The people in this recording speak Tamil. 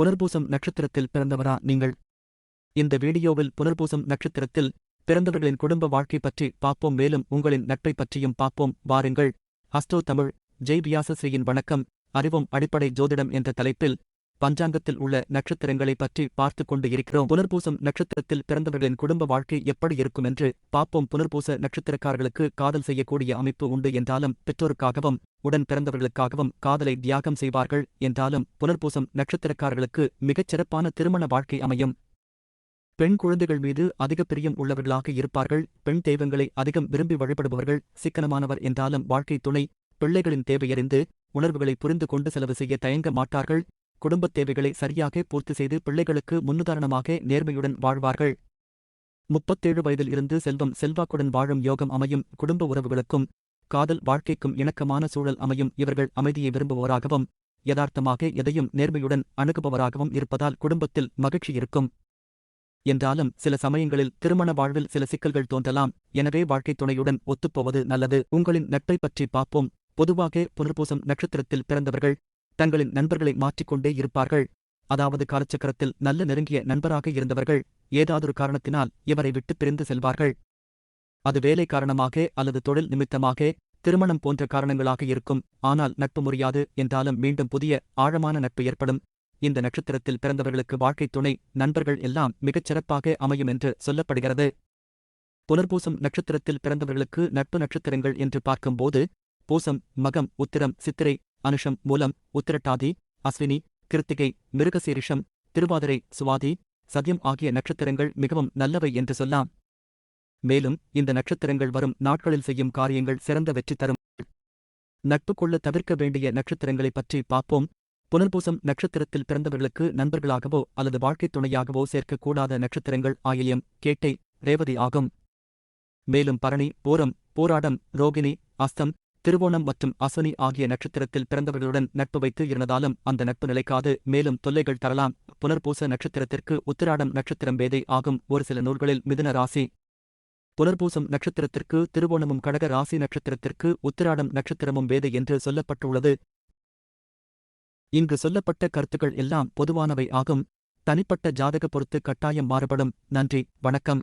புனர்பூசம் நட்சத்திரத்தில் பிறந்தவரா நீங்கள்? இந்த வீடியோவில் புனர்பூசம் நட்சத்திரத்தில் பிறந்தவர்களின் குடும்ப வாழ்க்கை பற்றி பார்ப்போம். மேலும் உங்களின் நட்பை பற்றியும் பார்ப்போம். வாருங்கள். ஹஸ்டோ தமிழ் ஜெய் வியாசஸ்ரீயின் வணக்கம். அறிவும் அடிப்படை ஜோதிடம் என்ற தலைப்பில் பஞ்சாங்கத்தில் உள்ள நட்சத்திரங்களை பற்றி பார்த்து கொண்டு இருக்கிறோம். புனர்பூசம் நட்சத்திரத்தில் பிறந்தவர்களின் குடும்ப வாழ்க்கை எப்படி இருக்கும் என்று பார்ப்போம். புனர்பூச நட்சத்திரக்காரர்களுக்கு காதல் செய்யக்கூடிய அமைப்பு உண்டு என்றாலும் பெற்றோருக்காகவும் உடன் பிறந்தவர்களுக்காகவும் காதலை தியாகம் செய்வார்கள் என்றாலும் புனர்பூசம் நட்சத்திரக்காரர்களுக்கு மிகச் சிறப்பான திருமண வாழ்க்கை அமையும். பெண் குழந்தைகள் மீது அதிக பிரியம் உள்ளவர்களாக இருப்பார்கள். பெண் தெய்வங்களை அதிகம் விரும்பி வழிபடுபவர்கள் சிக்கனமானவர் என்றாலும் வாழ்க்கை துணை பிள்ளைகளின் தேவையறிந்து உணர்வுகளை புரிந்து கொண்டு செலவு செய்ய தயங்க மாட்டார்கள். குடும்பத் தேவைகளை சரியாக பூர்த்தி செய்து பிள்ளைகளுக்கு முன்னுதாரணமாக நேர்மையுடன் வாழ்வார்கள். முப்பத்தேழு வயதில் இருந்து செல்வம் செல்வாக்குடன் வாழும் யோகம் அமையும் குடும்ப உறவுகளுக்கும் காதல் வாழ்க்கைக்கும் இணக்கமான சூழல் அமையும் இவர்கள் அமைதியை விரும்புவோராகவும் யதார்த்தமாக எதையும் நேர்மையுடன் அணுகுபவராகவும் இருப்பதால் குடும்பத்தில் மகிழ்ச்சி இருக்கும். என்றாலும் சில சமயங்களில் திருமண வாழ்வில் சில சிக்கல்கள் தோன்றலாம். எனவே வாழ்க்கைத் துணையுடன் ஒத்துப்போவது நல்லது. உங்களின் நட்பை பற்றி பார்ப்போம். பொதுவாக புனர்பூசம் நட்சத்திரத்தில் பிறந்தவர்கள் தங்களின் நண்பர்களை மாற்றிக்கொண்டே இருப்பார்கள். அதாவது காலச்சக்கரத்தில் நல்ல நெருங்கிய நண்பராக இருந்தவர்கள் ஏதாதொரு காரணத்தினால் இவரை விட்டு பிரிந்து செல்வார்கள். அது வேலை காரணமாக அல்லது தொழில் நிமித்தமாக திருமணம் போன்ற காரணங்களாக இருக்கும். ஆனால் நட்பு முறியாது என்றாலும் மீண்டும் புதிய ஆழமான நட்பு ஏற்படும். இந்த நட்சத்திரத்தில் பிறந்தவர்களுக்கு வாழ்க்கைத் துணை நண்பர்கள் எல்லாம் மிகச் சிறப்பாக அமையும் என்று சொல்லப்படுகிறது. புனர்பூசம் நட்சத்திரத்தில் பிறந்தவர்களுக்கு நட்பு நட்சத்திரங்கள் என்று பார்க்கும்போது பூசம் மகம் உத்திரம் சித்திரை அனுஷம் மூலம் உத்திரட்டாதி அஸ்வினி கிருத்திகை மிருகசீரிஷம் திருவாதிரை சுவாதி சத்யம் ஆகிய நட்சத்திரங்கள் மிகவும் நல்லவை என்று சொல்லலாம் மேலும் இந்த நட்சத்திரங்கள் வரும் நாட்களில் செய்யும் காரியங்கள் சிறந்த வெற்றி தரும். நட்பு கொள்ள தவிர்க்க வேண்டிய நட்சத்திரங்களைப் பற்றி பார்ப்போம். புனர்பூசம் நட்சத்திரத்தில் பிறந்தவர்களுக்கு நண்பர்களாகவோ அல்லது வாழ்க்கைத் துணையாகவோ சேர்க்கக்கூடாத நட்சத்திரங்கள் ஆயிலியம் கேட்டை ரேவதி ஆகும். மேலும் பரணி பூரம் போராடம் ரோகிணி அஸ்தம் திருவோணம் மற்றும் அசனி ஆகிய நட்சத்திரத்தில் பிறந்தவர்களுடன் நட்பு வைத்து இருந்ததாலும் அந்த நட்பு நிலைக்காது. மேலும் தொல்லைகள் தரலாம். புனர்பூச நட்சத்திரத்திற்கு உத்திராடம் நட்சத்திரம் வேதை ஆகும். ஒரு சில நூல்களில் மிதுன ராசி. புனர்பூசம் நட்சத்திரத்திற்கு திருவோணமும் கடக ராசி நட்சத்திரத்திற்கு உத்திராடம் நட்சத்திரமும் வேதை என்று சொல்லப்பட்டுள்ளது. இங்கு சொல்லப்பட்ட கருத்துக்கள் எல்லாம் பொதுவானவை ஆகும். தனிப்பட்ட ஜாதக பொறுத்து கட்டாயம் மாறுபடும். நன்றி. வணக்கம்.